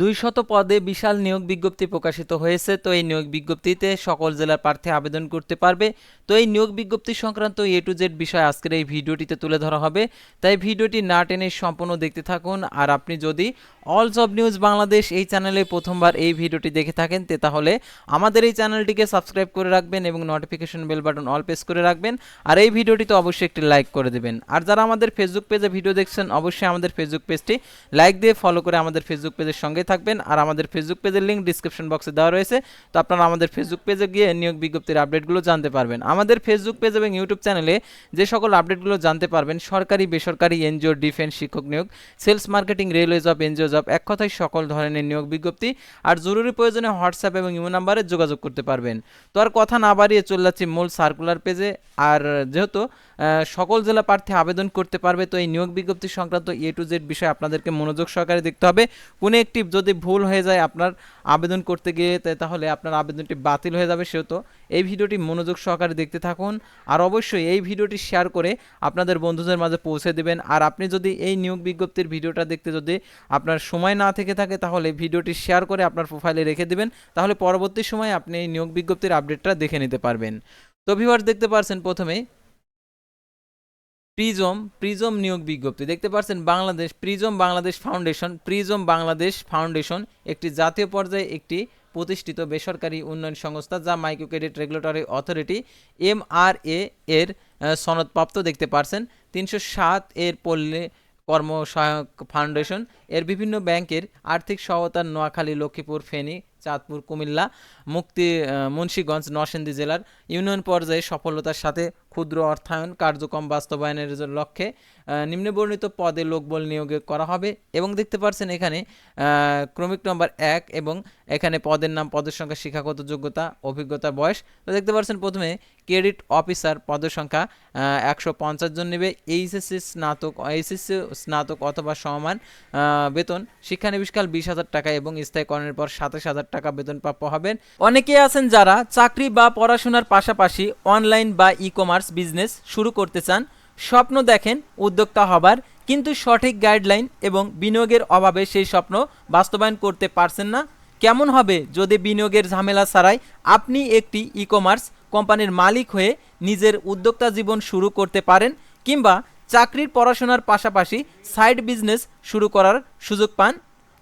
দুই শত পদে বিশাল নিয়োগ বিজ্ঞপ্তি প্রকাশিত হয়েছে। তো এই নিয়োগ বিজ্ঞপ্তিতে সকল জেলার প্রার্থী আবেদন করতে পারবে। তো এই নিয়োগ বিজ্ঞপ্তি সংক্রান্ত এ টু জেড বিষয় আজকের এই ভিডিওটিতে তুলে ধরা হবে। তাই ভিডিওটি না টেনে সম্পূর্ণ দেখতে থাকুন। আর আপনি যদি অল জব নিউজ বাংলাদেশ এই চ্যানেলে প্রথমবার এই ভিডিওটি দেখে থাকেন, তে তাহলে আমাদের এই চ্যানেলটিকে সাবস্ক্রাইব করে রাখবেন এবং notification bell button all press করে রাখবেন। আর এই ভিডিওটি তো অবশ্যই একটি লাইক করে দেবেন। আর যারা আমাদের ফেসবুক পেজে ভিডিও দেখছেন, অবশ্যই আমাদের ফেসবুক পেজটি লাইক দিয়ে ফলো করে আমাদের ফেসবুক পেজের সঙ্গে থাকবেন আর আমাদের ফেসবুক পেজের লিঙ্ক ডিসক্রিপশন বক্সে দেওয়া রয়েছে। তো আপনারা আমাদের ফেসবুক পেজে গিয়ে নিয়োগ বিজ্ঞপ্তির আপডেটগুলো জানতে পারবেন। আমাদের ফেসবুক পেজ এবং ইউটিউব চ্যানেলে যে সকল আপডেটগুলো জানতে পারবেন, সরকারি, বেসরকারি এনজিও ডিফেন্স শিক্ষক নিয়োগ sales marketing railway job NGO job এক কথায় সকল ধরনের নিয়োগ বিজ্ঞপ্তি আর জরুরি প্রয়োজনে হোয়াটসঅ্যাপ এবং ইমো নাম্বারে যোগাযোগ করতে পারবেন। তো আর কথা না বাড়িয়ে চলে যাচ্ছি মূল সার্কুলার পেজে আর যেহেতু সকল জেলা প্রার্থী আবেদন করতে পারবে, তো এই নিয়োগ বিজ্ঞপ্তি সংক্রান্ত এ টু জেড বিষয় আপনাদেরকে মনোযোগ সহকারে দেখতে হবে। কোনো একটি যদি ভুল হয়ে যায় আপনার আবেদন করতে গিয়ে তাহলে আপনার আবেদনটি বাতিল হয়ে যাবে সেহেতু। এই ভিডিওটি মনোযোগ সহকারে দেখতে থাকুন। আর অবশ্যই এই ভিডিওটি শেয়ার করে আপনাদের বন্ধুদের মাঝে পৌঁছে দেবেন। আর আপনি যদি এই নিয়োগ বিজ্ঞপ্তির ভিডিওটা দেখতে যদি আপনার সময় না থেকে থাকে, তাহলে ভিডিওটি শেয়ার করে আপনার প্রোফাইলে রেখে দেবেন। তাহলে পরবর্তী সময়ে আপনি এই নিয়োগ বিজ্ঞপ্তির আপডেটটা দেখে নিতে পারবেন। তো ভিউয়ার্স দেখতে পারছেন প্রথমে প্রিজম প্রিজম নিয়োগ বিজ্ঞপ্তি। দেখতে পাচ্ছেন Bangladesh Prism Bangladesh foundation, Prism Bangladesh foundation একটি জাতীয় পর্যায়ে একটি প্রতিষ্ঠিত বেসরকারি উন্নয়ন সংস্থা যা micro credit regulatory authority MRA এর সনদপ্রাপ্ত দেখতে পারছেন। তিনশো সাত এর পল্লী কর্ম সহায়ক ফাউন্ডেশন, এর বিভিন্ন ব্যাংকের আর্থিক সহায়তা নোয়াখালী, লক্ষ্মীপুর, ফেনী, চাঁদপুর, কুমিল্লা, মুক্তি মুন্সীগঞ্জ মুন্সিগঞ্জ, নরসিংদী জেলার ইউনিয়ন পর্যায়ে সফলতার সাথে ক্ষুদ্র অর্থায়ন কার্যক্রম বাস্তবায়নের লক্ষ্যে নিম্নবর্ণিত পদে লোকবল নিয়োগ করা হবে এবং দেখতে পাচ্ছেন এখানে ক্রমিক নম্বর এক এবং এখানে পদের নাম, পদের সংখ্যা, শিক্ষাগত যোগ্যতা, অভিজ্ঞতা, বয়স। তো দেখতে পাচ্ছেন প্রথমে ক্রেডিট অফিসার পদের সংখ্যা একশো পঞ্চাশ জন নেবে। এইচএসসি স্নাতক এইচএসসি স্নাতক অথবা সমান বেতন শিক্ষানবিষ্কাল বিশ হাজার টাকা এবং স্থায়ীকরণের পর সাতাশ হাজার টাকা বেতন প্রাপ্য হবেন। অনেকে আছেন যারা চাকরি বা পড়াশোনার পাশাপাশি অনলাইন বা ই কমার্স বিজনেস শুরু করতে চান, স্বপ্ন দেখেন উদ্যোক্তা হবার, কিন্তু সঠিক গাইডলাইন এবং বিনিয়োগের অভাবে সেই স্বপ্ন বাস্তবায়ন করতে পারছেন না। কেমন হবে যদি বিনিয়োগের ঝামেলা ছাড়াই আপনি একটি ই কমার্স কোম্পানির মালিক হয়ে নিজের উদ্যোক্তা জীবন শুরু করতে পারেন কিংবা চাকরির পড়াশোনার পাশাপাশি সাইড বিজনেস শুরু করার সুযোগ পান?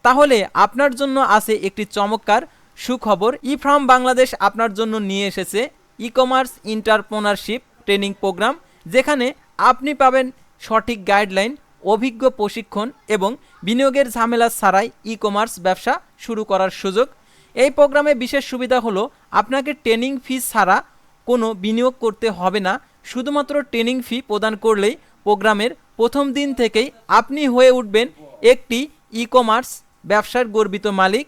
তাহলে আপনার জন্য আছে একটি চমৎকার সুখবর। ই ফার্ম বাংলাদেশ আপনার জন্য নিয়ে এসেছে e commerce entrepreneurship training program যেখানে আপনি পাবেন সঠিক গাইডলাইন অভিজ্ঞ প্রশিক্ষণ এবং বিনিয়োগের ঝামেলা ছাড়াই ই কমার্স ব্যবসা শুরু করার সুযোগ। এই প্রোগ্রামে বিশেষ সুবিধা হলো, আপনাকে ট্রেনিং ফি ছাড়া কোনো বিনিয়োগ করতে হবে না। শুধুমাত্র ট্রেনিং ফি প্রদান করলেই প্রোগ্রামের প্রথম দিন থেকেই আপনি হয়ে উঠবেন একটি ই কমার্স ব্যবসার গর্বিত মালিক।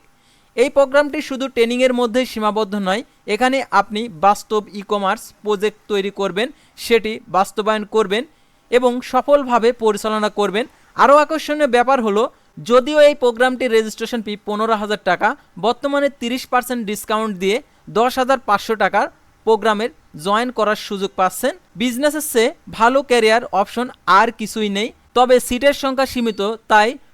এই প্রোগ্রামটি শুধু ট্রেনিংয়ের মধ্যেই সীমাবদ্ধ নয়, এখানে আপনি বাস্তব ই কমার্স প্রজেক্ট তৈরি করবেন, সেটি বাস্তবায়ন করবেন এবং সফলভাবে পরিচালনা করবেন। আরও আকর্ষণীয় ব্যাপার হলো, যদিও এই প্রোগ্রামটির রেজিস্ট্রেশন ফি পনেরো হাজার টাকা, বর্তমানে তিরিশ পার্সেন্ট ডিসকাউন্ট দিয়ে দশ হাজার পাঁচশো টাকার প্রোগ্রামের জয়েন করার সুযোগ পাচ্ছেন। বিজনেসের চেয়ে ভালো ক্যারিয়ার অপশন আর কিছুই নেই, তবে সিটের সংখ্যা সীমিত, তাই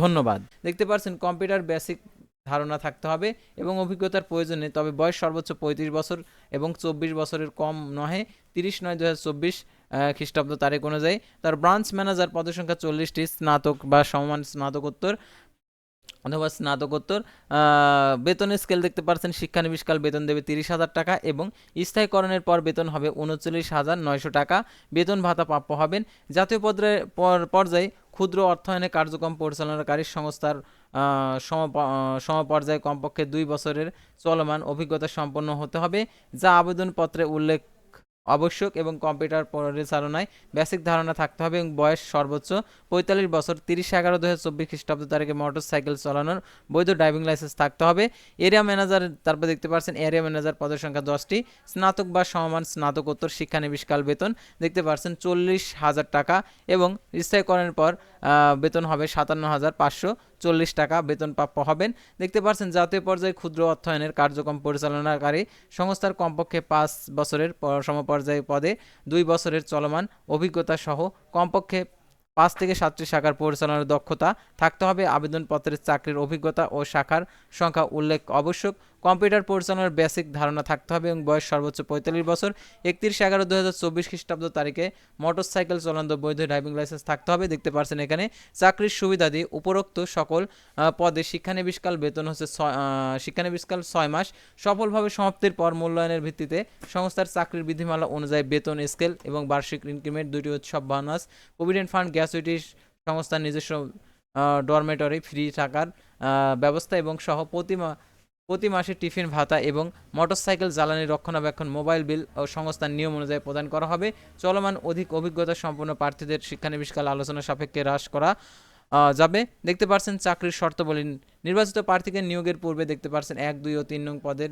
ধন্যবাদ। দেখতে পাচ্ছেন কম্পিউটার বেসিক ধারণা থাকতে হবে এবং অভিজ্ঞতার প্রয়োজনে তবে বয়স সর্বোচ্চ পঁয়ত্রিশ বছর এবং চব্বিশ বছরের কম নহে, তিরিশ নয় দু হাজার চব্বিশ খ্রিস্টাব্দ তারিখ অনুযায়ী। তার ব্রাঞ্চ ম্যানেজার পদসংখ্যা চল্লিশটি, স্নাতক বা সমান স্নাতকোত্তর। অথবা স্নাতকোত্তর বেতনের স্কেল দেখতে পাচ্ছেন শিক্ষানবিষ্কাল বেতন দেবে তিরিশ হাজার টাকা এবং স্থায়ীকরণের পর বেতন হবে উনচল্লিশ হাজার নয়শো টাকা। বেতন ভাতা প্রাপ্য হবেন। জাতীয় পর- পর্যায়ে ক্ষুদ্র অর্থায়নে কার্যক্রম পরিচালনাকারী সংস্থার সমপর্যায়ে কমপক্ষে দুই বছরের চলমান অভিজ্ঞতা সম্পন্ন হতে হবে, যা আবেদনপত্রে উল্লেখ আবশ্যক এবং কম্পিউটার পরিচালনায় বেসিক ধারণা থাকতে হবে এবং বয়স সর্বোচ্চ পঁয়তাল্লিশ বছর, তিরিশ এগারো দু হাজার চব্বিশ খ্রিস্টাব্দ তারিখে মোটর সাইকেল চালানোর বৈধ ড্রাইভিং লাইসেন্স থাকতে হবে। এরিয়া ম্যানেজার তারপর দেখতে পাচ্ছেন এরিয়া ম্যানেজার পদের সংখ্যা দশটি, স্নাতক বা সমমান স্নাতকোত্তর শিক্ষানবিষ্কাল বেতন দেখতে পাচ্ছেন চল্লিশ হাজার টাকা এবং স্থায়ীকরণের পর বেতন হবে সাতান্ন হাজার পাঁচশো চল্লিশ টাকা বেতন প্রাপ্য হবেন। দেখতে পাচ্ছেন, জাতীয় পর্যায়ে ক্ষুদ্র অর্থায়নের কার্যক্রম পরিচালনাকারী সংস্থার কমপক্ষে পাঁচ বছরের সমপর্যায় পদে দুই বছরের চলমান অভিজ্ঞতা সহ কমপক্ষে পাঁচ থেকে সাতটি শাখার পরিচালনার দক্ষতা থাকতে হবে। আবেদনপত্রের চাকরির অভিজ্ঞতা ও শাখার সংখ্যা উল্লেখ আবশ্যক। কম্পিউটার পরিচালনার বেসিক ধারণা থাকতে হবে এবং বয়স সর্বোচ্চ পঁয়তাল্লিশ বছর। একত্রিশ এগারো দু হাজার চব্বিশ খ্রিস্টাব্দ তারিখে মোটরসাইকেল চালানো বৈধ ড্রাইভিং লাইসেন্স থাকতে হবে। দেখতে পাচ্ছেন এখানে, চাকরির সুবিধাদি উপরোক্ত সকল পদে শিক্ষানবিষ্কাল বেতন হচ্ছে শিক্ষানবিষ্কাল ছয় মাস। সফলভাবে সমাপ্তির পর মূল্যায়নের ভিত্তিতে সংস্থার চাকরির বিধিমালা অনুযায়ী বেতন স্কেল এবং বার্ষিক ইনক্রিমেন্ট দুইটি উৎসব বোনাস প্রভিডেন্ট ফান্ড গ্যাসুইটি সংস্থার নিজস্ব ডরমেটরি ফ্রি থাকার ব্যবস্থা এবং সহ প্রতি মা- প্রতি মাসে টিফিন, ভাতা এবং মোটরসাইকেল জ্বালানি রক্ষণাবেক্ষণ, মোবাইল বিল ও সংস্থার নিয়ম অনুযায়ী প্রদান করা হবে। চলমান অধিক অভিজ্ঞতা সম্পন্ন প্রার্থীদের শিক্ষানবিষ্কাল আলোচনা সাপেক্ষে হ্রাস করা যাবে। দেখতে পাচ্ছেন চাকরির শর্তাবলী। নির্বাচিত প্রার্থীকে নিয়োগের পূর্বে দেখতে পাচ্ছেন এক, দুই ও তিন নং পদের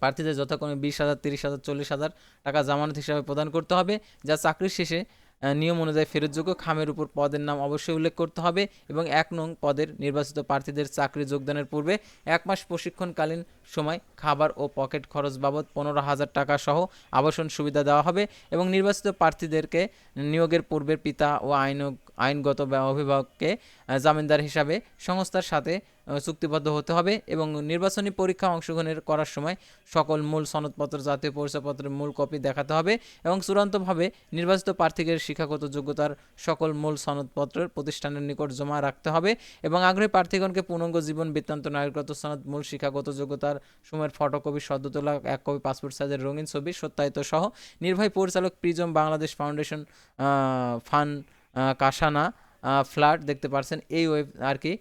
প্রার্থীদের যথাক্রমে বিশ হাজার, তিরিশ হাজার, চল্লিশ হাজার টাকা জামানত হিসাবে প্রদান করতে হবে, যা চাকরির শেষে নিয়ম অনুযায়ী ফেরতযোগ্য খামের উপর পদের নাম অবশ্যই উল্লেখ করতে হবে এবং এক নং পদের নির্বাচিত প্রার্থীদের চাকরি যোগদানের পূর্বে এক মাস প্রশিক্ষণকালীন সময় খাবার ও পকেট খরচ বাবদ পনেরো হাজার টাকা সহ আবাসন সুবিধা দেওয়া হবে এবং নির্বাচিত প্রার্থীদেরকে নিয়োগের পূর্বের পিতা ও আইন আইনগত অভিভাবককে জামিনদার হিসাবে সংস্থার সাথে চুক্তিবদ্ধ হতে হবে এবং নির্বাচনী পরীক্ষা অংশগ্রহণের করার সময় সকল মূল সনদপত্র, জাতীয় পরিচয়পত্রের মূল কপি দেখাতে হবে এবং চূড়ান্তভাবে নির্বাচিত প্রার্থীকে শিক্ষাগত যোগ্যতার সকল মূল সনদপত্র প্রতিষ্ঠানের নিকট জমা রাখতে হবে এবং আগ্রহী প্রার্থীগণকে পূর্ণাঙ্গ জীবন বৃত্তান্ত নাগরিকত্ব সনদ, মূল শিক্ষাগত যোগ্যতার সময়ের ফটোকপি সদ্য তোলা এক কপি, পাসপোর্ট সাইজের রঙিন ছবি, সত্যায়িত সহ নির্বাহী পরিচালক প্রিজম বাংলাদেশ ফাউন্ডেশন ফান কাসানা ফ্ল্যাট দেখতে পারছেন। এই ওয়েব আর কি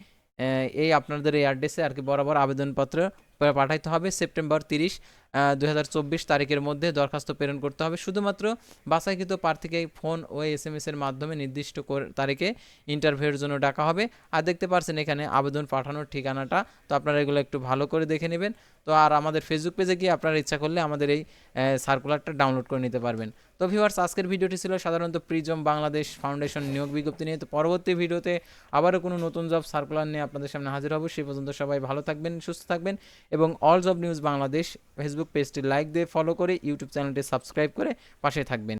এই আপনাদের এই অ্যাড্রেসে আর কি বরাবর আবেদনপত্র পাঠাইতে হবে। সেপ্টেম্বর তিরিশ দুই হাজার চব্বিশ তারিখের মধ্যে দরখাস্ত প্রেরণ করতে হবে। শুধুমাত্র বাছাইকৃত প্রার্থীকে ফোন ও এস এম এর মাধ্যমে নির্দিষ্ট তারিখে ইন্টারভিউর জন্য ডাকা হবে। আর দেখতে পারছেন এখানে আবেদন পাঠানোর ঠিকানাটা। তো আপনারা এগুলো একটু ভালো করে দেখে নেবেন। তো আর আমাদের ফেসবুক পেজে গিয়ে আপনারা ইচ্ছা করলে আমাদের এই সার্কুলারটা ডাউনলোড করে নিতে পারবেন। তো ভিউয়ার্স আজকের ভিডিওটি ছিল সাধারণত প্রিজম বাংলাদেশ ফাউন্ডেশন নিয়োগ বিজ্ঞপ্তি নিয়ে। তো পরবর্তী ভিডিওতে আবারও কোনো নতুন জব সার্কুলার নিয়ে আপনাদের সামনে হাজির হব। সেই পর্যন্ত সবাই ভালো থাকবেন, সুস্থ থাকবেন এবং all job news Bangladesh Facebook পেজটি লাইক দিয়ে ফলো করে ইউটিউব চ্যানেলটি সাবস্ক্রাইব করে পাশে থাকবেন।